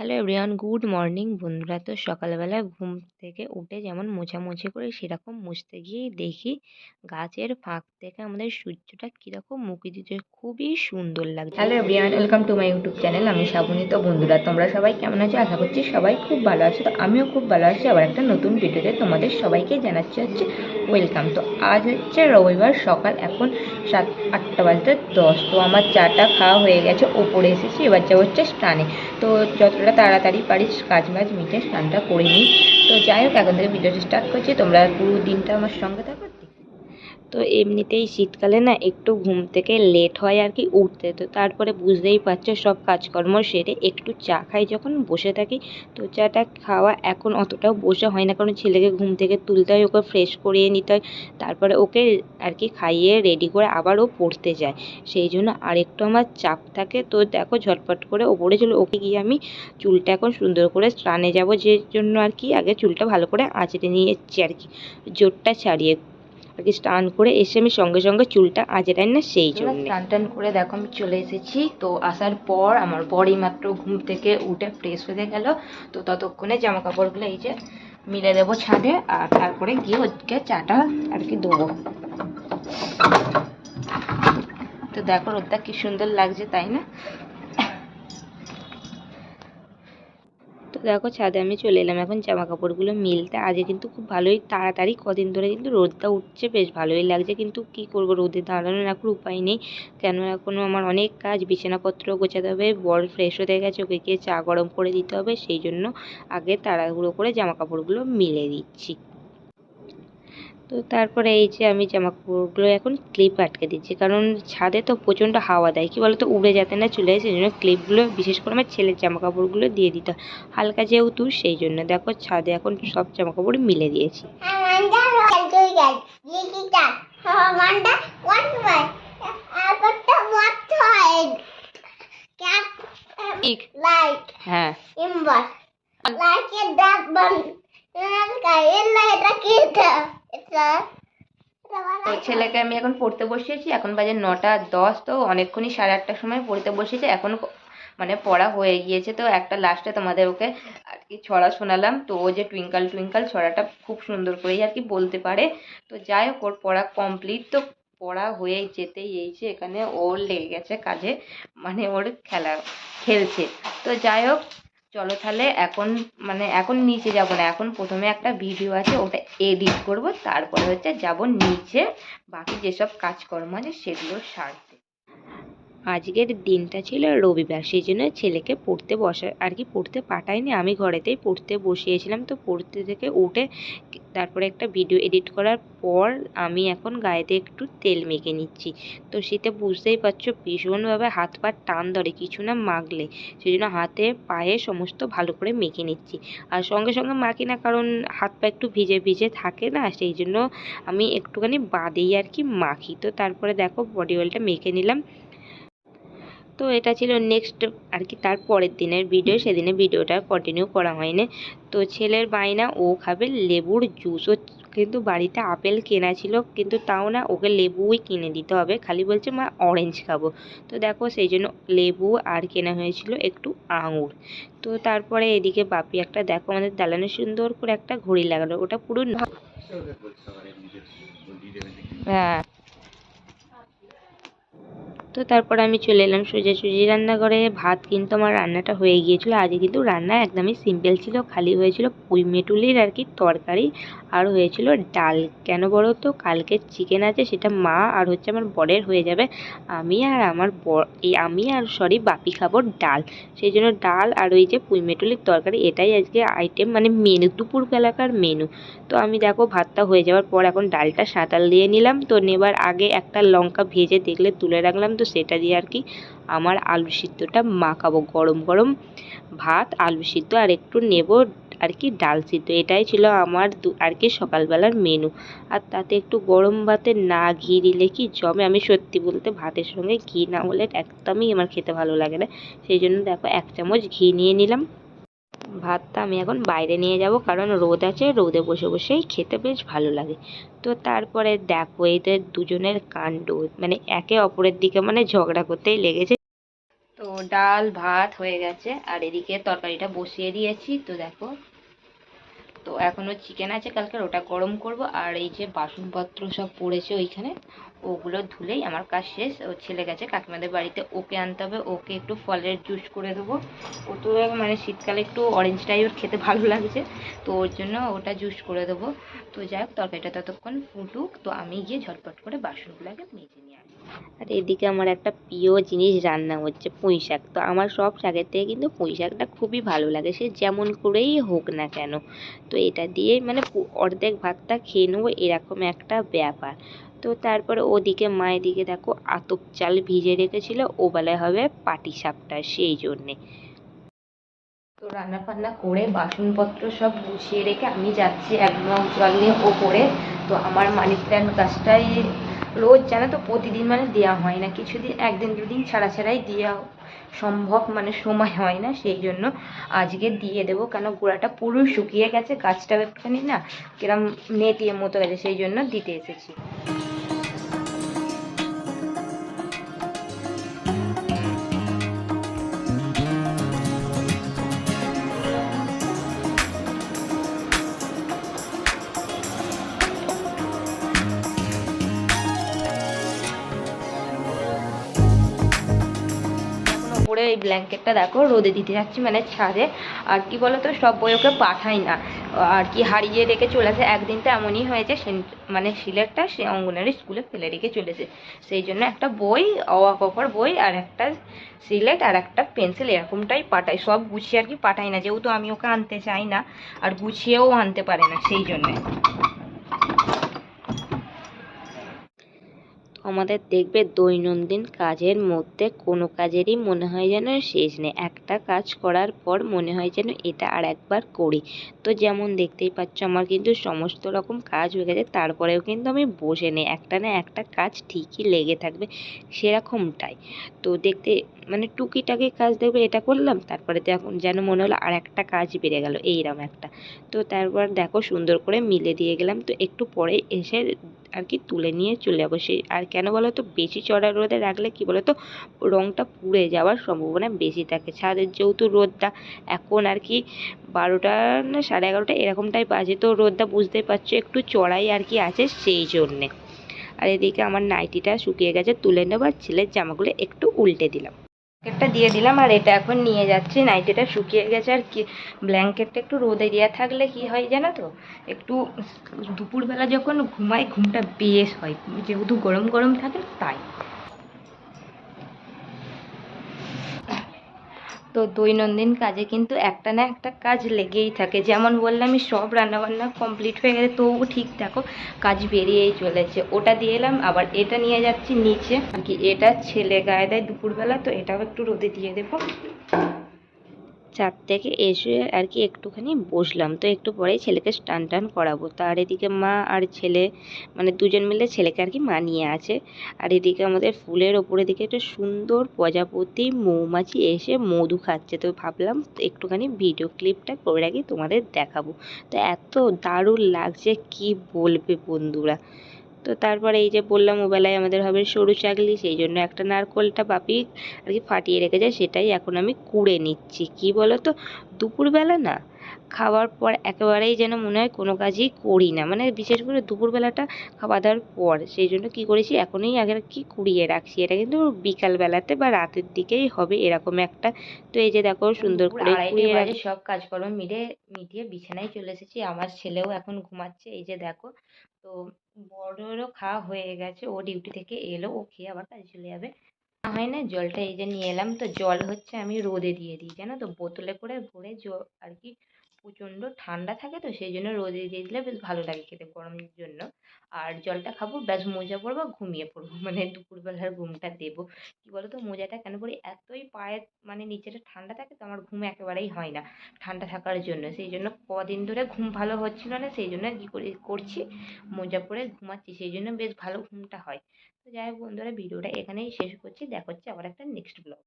Hello everyone good morning বন্ধুরা। তো সকালবেলা ঘুম থেকে উঠে যেমন মোছামুছি করি, সেরকম মুছতে গিয়েই দেখি গাছের ফাঁক থেকে আমাদের সূর্যটা কীরকম মুখে দিচ্ছে। খুবই সুন্দর লাগছে। Hello everyone welcome to my YouTube channel আমি শ্রাবণী তো বন্ধুরা, তোমরা সবাই কেমন আছো? আশা করছি সবাই খুব ভালো আছো। তো আমিও খুব ভালো আছি। আবার একটা নতুন ভিডিওতে তোমাদের সবাইকে জানাচ্ছি হচ্ছে ওয়েলকাম তো আজ হচ্ছে রবিবার, সকাল এখন সাত, আটটা বাজতে দশ। তো আমার চাটা খাওয়া হয়ে গেছে। ওপরে এসেছি, এবার যা হচ্ছে স্নানে। তো যতটা তাড়াতাড়ি পারিস কাজ বাজ মিটে স্নানটা করে নিই। তো যাই হোক, এখন থেকে ভিডিওটা স্টার্ট করছি। তোমরা পুরো দিনটা আমার সঙ্গে থাকো। তো এমনিতেই শীতকালে না একটু ঘুম থেকে লেট হয় আর কি উঠতে। তো তারপরে বুঝতেই পারছ সব কাজকর্ম সেরে একটু চা খাই যখন বসে থাকি। তো চাটা খাওয়া এখন অতটাও বসে হয় না। কারণ ছেলেকে ঘুম থেকে তুলতে হয়, ওকে ফ্রেশ করিয়ে নিতে হয়। তারপরে ওকে আর কি খাইয়ে রেডি করে আবার ও পড়তে যায়। সেই জন্য আর একটু আমার চাপ থাকে। তো দেখো ঝটপট করে ওপরে চলো। ওকে গিয়ে আমি চুলটা এখন সুন্দর করে স্নানে যাব। যে জন্য আর কি আগে চুলটা ভালো করে আঁচড়ে নিয়ে নিয়েছি আর কি। জোরটা ছাড়িয়ে আর কি স্নান করে এসে আমি সঙ্গে সঙ্গে চুলটা আজরাই না সেই জন্য। স্নান টান করে দেখো আমি চলে এসেছি। তো আসার পর আমার বড়ি মাত্র ঘুম থেকে উঠে ফ্রেশ হয়ে গেল। তো ততক্ষণে জামা কাপড়গুলো এই যে মিলে দেবো ছাদে আর তারপরে গিয়ে ওদিকে চাটা আর কি দেবো। তো দেখো রোদটা কি সুন্দর লাগছে তাই না? দেখো ছাদে আমি চলে এলাম, এখন জামা কাপড়গুলো মিলতে। আজকে কিন্তু খুব ভালোই তাড়াতাড়ি, কদিন ধরে কিন্তু রোদটা উঠছে, বেশ ভালোই লাগছে। কিন্তু কি করব, রোদে দাঁড়ানোর এখন উপায় নেই। কেন এখনও আমার অনেক কাজ, বিছানাপত্র গোছাতে হবে, বর ফ্রেশ হতে গেছে, ওকে গিয়ে চা গরম করে দিতে হবে, সেই জন্য আগে তাড়াহুড়ো করে জামা কাপড়গুলো মিলে দিচ্ছি। তো তারপরে এই যে আমি জামা কাপড়গুলো এখন ক্লিপ আটকে দিচ্ছি কারণ ছাদে তো প্রচণ্ড হাওয়া দেয় কী বলতো উড়ে যাতে না চলে যায় সেই জন্য ক্লিপগুলো বিশেষ করে আমার ছেলের জামা কাপড়গুলো দিয়ে দিতে হালকা যেহেতু সেই জন্য দেখো ছাদে এখন সব জামা কাপড় মিলে দিয়েছি হ্যাঁ inverse. তো ছেলেকে আমি এখন পড়তে বসিয়েছি, এখন বাজে নটা দশ, তো অনেকক্ষণই সাড়ে আটটার সময় পড়তে বসিয়েছি এখন মানে পড়া হয়ে গিয়েছে, তো একটা লাস্টে তোমাদের ওকে আর কি ছড়া শোনালাম, তো ও যে টুইঙ্কাল টুইঙ্কাল ছড়াটা খুব সুন্দর করেই আর কি বলতে পারে। তো যাই হোক, ওর পড়া কমপ্লিট তো পড়া হয়ে যেতেই এইছে এখানে ওর লেগে গেছে কাজে মানে ওর খেলা, খেলছে। তো যাই হোক চলো তাহলে এখন মানে এখন নিচে যাব না, এখন প্রথমে একটা ভিডিও আছে, ওটা এডিট করব, তারপরে হচ্ছে যাব নিচে, বাকি যেসব কাজকর্ম আছে সেগুলো সারতে আজকের দিনটা ছিল রবিবার, সেই জন্য ছেলেকে পড়তে বসা, আর কি পড়তে পাঠাইনি আমি ঘরেতেই পড়তে বসিয়েছিলাম। তো পড়তে থেকে উঠে তারপরে একটা ভিডিও এডিট করার পর আমি এখন গায়েতে একটু তেল মেখে নিচ্ছি। তো শীতে বুঝতেই পারছ, ভীষণভাবে হাত পা টান ধরে, কিছু না মাখলে। সেই জন্য হাতে, পায়ে সমস্ত ভালো করে মেখে নিচ্ছি। আর সঙ্গে সঙ্গে মাখি না, কারণ হাত পা একটু ভিজে ভিজে থাকে না, সেই জন্য আমি একটুখানি বাদেই আর কি মাখি। তো তারপরে দেখো বডি অয়েলটা মেখে নিলাম। তো এটা ছিল নেক্সট আর কি, তার পরের দিনের ভিডিও সেদিনে ভিডিওটা কন্টিনিউ করা হয়নি। তো ছেলের বায়না, ও খাবে লেবুর জুস ও কিন্তু বাড়িতে আপেল কেনা ছিল, কিন্তু তাও না ওকে লেবুই কিনে দিতে হবে। খালি বলছে, মা অরেঞ্জ খাব। তো দেখো, সেই জন্য লেবু আর কেনা হয়েছিল একটু আঙুর। তো তারপরে এদিকে বাপি একটা, দেখো আমাদের দালানে সুন্দর করে একটা ঘড়ি লাগালো। ওটা পুরো হ্যাঁ তো তারপর আমি চলে এলাম সোজাসুজি রান্নাঘরে। ভাত কিন্তু আমার রান্নাটা হয়ে গিয়েছিল। আজকে কিন্তু রান্না একদমই সিম্পল ছিল, খালি হয়েছিল পুঁই মেটুলির আর কি তরকারি আর হয়েছিল ডাল। কেন বলো তো? কালকে চিকেন আছে, সেটা মা আর হচ্ছে আমার বরের হয়ে যাবে। আমি আর আমার বর এই আমি আর সরি বাপি খাব ডাল। সেই জন্য ডাল আর ওই যে পুঁই মেটুলির তরকারি, এটাই আজকে আইটেম মানে মেনু দুপুর বেলাকার মেনু তো আমি দেখো ভাতটা হয়ে যাওয়ার পর এখন ডালটা সাঁতাল দিয়ে নিলাম। তো নেবার আগে একটা লঙ্কা ভেজে দেখলে তুলে রাখলাম। তো সেটা দিয়ে আর কি আমার আলু সিদ্ধটা মাখাবো। গরম গরম ভাত, আলু সিদ্ধ আর একটু নেব আর কি ডাল সিদ্ধ। এটাই ছিল আমার আর কি সকালবেলার মেনু আর তাতে একটু গরম ভাতে না ঘি দিলে কি জমে? আমি সত্যি বলতে ভাতের সঙ্গে ঘি না হলে একদমই আমার খেতে ভালো লাগে না। সেই জন্য দেখো এক চামচ ঘি নিয়ে নিলাম। ভাতটা আমি এখন বাইরে নিয়ে যাব, কারণ রোদ আছে, রোদে বসে বসেই খেতে বেশ ভালো লাগে। তো তারপরে দেখো এদের দুজনের কাণ্ড মানে একে অপরের দিকে মানে ঝগড়া করতেই লেগেছে। তো ডাল, ভাত হয়ে গেছে, আর এদিকে তরকারিটা বসিয়ে দিয়েছি। তো দেখো তো এখনও চিকেন আছে কালকের ওটা গরম করব। আর এই যে বাসনপত্র সব পড়েছে ওইখানে, ওগুলো ধুলেই আমার কাজ শেষ। ও ছেলে গেছে, কাকিমাদের বাড়িতে ওকে আনতে হবে, ওকে একটু ফলের জুস করে দেবো। ও তো মানে শীতকালে একটু অরেঞ্জ টাইপের খেতে ভালো লাগছে, তো ওর জন্য ওটা জুস করে দেবো। তো যাই হোক, তরকারিটা ততক্ষণ ফুটুক, তো আমি গিয়ে ঝটপট করে বাসনগুলোকে মেজে আসি আর এদিকে আমার একটা প্রিয় জিনিস রান্না হচ্ছে পুঁই শাক। তো আমার সব শাকের থেকে কিন্তু পুঁই শাকটা খুবই ভালো লাগে, সে যেমন করেই হোক না কেন। তো এটা দিয়ে মানে অর্ধেক ভাতটা খেয়ে নেব, এরকম একটা ব্যাপার। তো তারপরে ওদিকে মা এদিকে দেখো আতপ চাল ভিজে রেখেছিল ও বেলায় হবে পাটি সাপটা সেই জন্যে। তো রান্না ফান্না করে বাসনপত্র সব গুছিয়ে রেখে আমি যাচ্ছি এক মগ জল নিয়ে ওপরে। তো আমার মানি প্ল্যান্ট গাছটাই রোজ জানো তো প্রতিদিন মানে দেওয়া হয় না, কিছুদিন, একদিন দুদিন ছাড়া ছাড়াই দেওয়া সম্ভব মানে সময় হয় না, সেই জন্য আজকে দিয়ে দেবো, কেন গোড়াটা পুরো শুকিয়ে গেছে, গাছটাও একটুখানি না কিরম নেতিয়ে মতো গেছে, সেই জন্য দিতে এসেছি। ওপরে এই ব্ল্যাঙ্কেটটা দেখো, রোদে দিতে যাচ্ছি মানে ছাদে। আর কি বলতো, সব বই ওকে পাঠাই না। আর কি হারিয়ে রেখে চলে আসে, একদিন তো এমনই হয়েছে মানে সিলেটটা সে অঙ্গনারী স্কুলে ফেলে রেখে চলেছে। সেই জন্য একটা বই, অওয়া কপর বই, আর একটা সিলেট, আর একটা পেন্সিল, এরকমটাই পাঠাই। সব গুছিয়ে আর কি পাঠাই না, যেহেতু আমি ওকে আনতে চাই না, আর গুছিয়েও আনতে পারে না, সেই জন্যে। আমাদের দেখবে দৈনন্দিন কাজের মধ্যে কোনো কাজেরই মনে হয় যেন শেষ নেই। একটা কাজ করার পর মনে হয় যেন এটা আর একবার করি। তো যেমন দেখতেই পাচ্ছ আমার কিন্তু সমস্ত রকম কাজ হয়ে গেছে, তারপরেও কিন্তু আমি বসে নেই। একটা না একটা কাজ ঠিকই লেগে থাকবে সেরকমটাই। তো দেখতে মানে টুকিটাকি কাজ দেখবে এটা করলাম, তারপরে তো এখন যেন মনে হলো আর একটা কাজ বেড়ে গেল এইরকম একটা। তো তারপর দেখো সুন্দর করে মিলে দিয়ে গেলাম, তো একটু পরে এসে আর কি তুলে নিয়ে চলে যাব। সেই আর কেন বলো তো, বেশি চড়া রোদে রাখলে কি বলো তো রঙটা পুড়ে যাওয়ার সম্ভাবনা বেশি থাকে। ছাদের যেহেতু রোদটা এখন আর কি বারোটা না সাড়ে এগারোটা এরকমটাই বাজে তো রোদটা বুঝতেই পারছ একটু চড়াই আর কি আছে সেই জন্যে। আর এদিকে আমার নাইটিটা শুকিয়ে গেছে, তুলে নেব আর ছেলের জামাগুলো একটু উল্টে দিলাম। ব্ল্যাঙ্কেটটা দিয়ে দিলাম, আর এটা এখন নিয়ে যাচ্ছি। নাইটিটা শুকিয়ে গেছে, আর কি ব্ল্যাঙ্কেটটা একটু রোদে দেওয়া থাকলে কি হয় জানো তো? একটু দুপুরবেলা যখন ঘুমাই, ঘুমটা বেশ হয়। যেহেতু গরম গরম থাকে, তাই। তো দৈনন্দিন কাজে কিন্তু একটা না একটা কাজ লেগেই থাকে। যেমন বললাম আমি সব রান্নাবান্না কমপ্লিট হয়ে গেলে তবু ঠিক দেখো কাজ বেরিয়েই চলেছে। ওটা দিয়ে এলাম, আবার এটা নিয়ে যাচ্ছি নিচে। আর কি, এটা ছেলে গায়ে দেয় দুপুরবেলা, তো এটাও একটু রোদে দিয়ে দেবো। চার থেকে এসে আর কি একটুখানি বসলাম। তো একটু পরেই ছেলেকে স্টান টান করাবো। তার এদিকে মা আর ছেলে মানে দুজন মিলে ছেলেকে আর কি মানিয়ে আছে। আর এদিকে আমাদের ফুলের ওপরের দিকে একটা সুন্দর প্রজাপতি মৌমাছি এসে মধু খাচ্ছে। তো ভাবলাম একটুখানি ভিডিও ক্লিপটা করে রাখি তোমাদের দেখাবো। তো এত দারুণ লাগছে, কি বলবে বন্ধুরা? তো তারপরে এই যে বললাম ওবেলায় আমাদের হবে সরু চাকলি সেই জন্য একটা নারকোলটা বাপি আর কি ফাটিয়ে রেখে যায় সেটাই এখন আমি কুড়ে নিচ্ছি। কি বলো তো দুপুরবেলা না খাওয়ার পর একেবারেই যেন মনে হয় কোনো কাজই করি না। মানে বিশেষ করে দুপুরবেলাটা খাওয়া দাওয়ার পর সেই জন্য কি করেছি এখনই আগে কি কুড়িয়ে রাখছি। এটা কিন্তু বিকালবেলাতে বা রাতের দিকেই হবে এরকম একটা। তো এই যে দেখো সুন্দর করে কুড়িয়ে রাখি সব কাজকর্ম মিলে মিটিয়ে বিছানায় চলে এসেছি। আমার ছেলেও এখন ঘুমাচ্ছে এই যে দেখো। তো বড়োরও খাওয়া হয়ে গেছে। ও ডিউটি থেকে এলো, ও খেয়ে আবার কাজে চলে যাবে। হয় না, জলটা এই যে নিয়ে এলাম। তো জল হচ্ছে আমি রোদে দিয়ে দিই, জানো তো? বোতলে করে ভরে জ- আর কি প্রচণ্ড ঠান্ডা থাকে তো, সেই জন্য রোদে দিয়ে দিলে বেশ ভালো লাগে খেতে গরমের জন্য। আর জলটা খাব, ব্যাস মোজা পরবো ঘুমিয়ে পড়ব। মানে দুপুরবেলার ঘুমটা দেবো। কি বলতো, মোজাটা কেন পরি, এতই পায়ের মানে নিচেটা ঠান্ডা থাকে তো, আমার ঘুম একেবারেই হয় না ঠান্ডা থাকার জন্য। সেই জন্য কদিন ধরে ঘুম ভালো হচ্ছিল না, সেই জন্য কী করে, করছি, মোজা পরে ঘুমাচ্ছি, সেই জন্য বেশ ভালো ঘুমটা হয়। তো যাই হোক বন্ধুরা, ভিডিওটা এখানেই শেষ করছি। দেখা হচ্ছে আবার একটা নেক্সট ব্লগ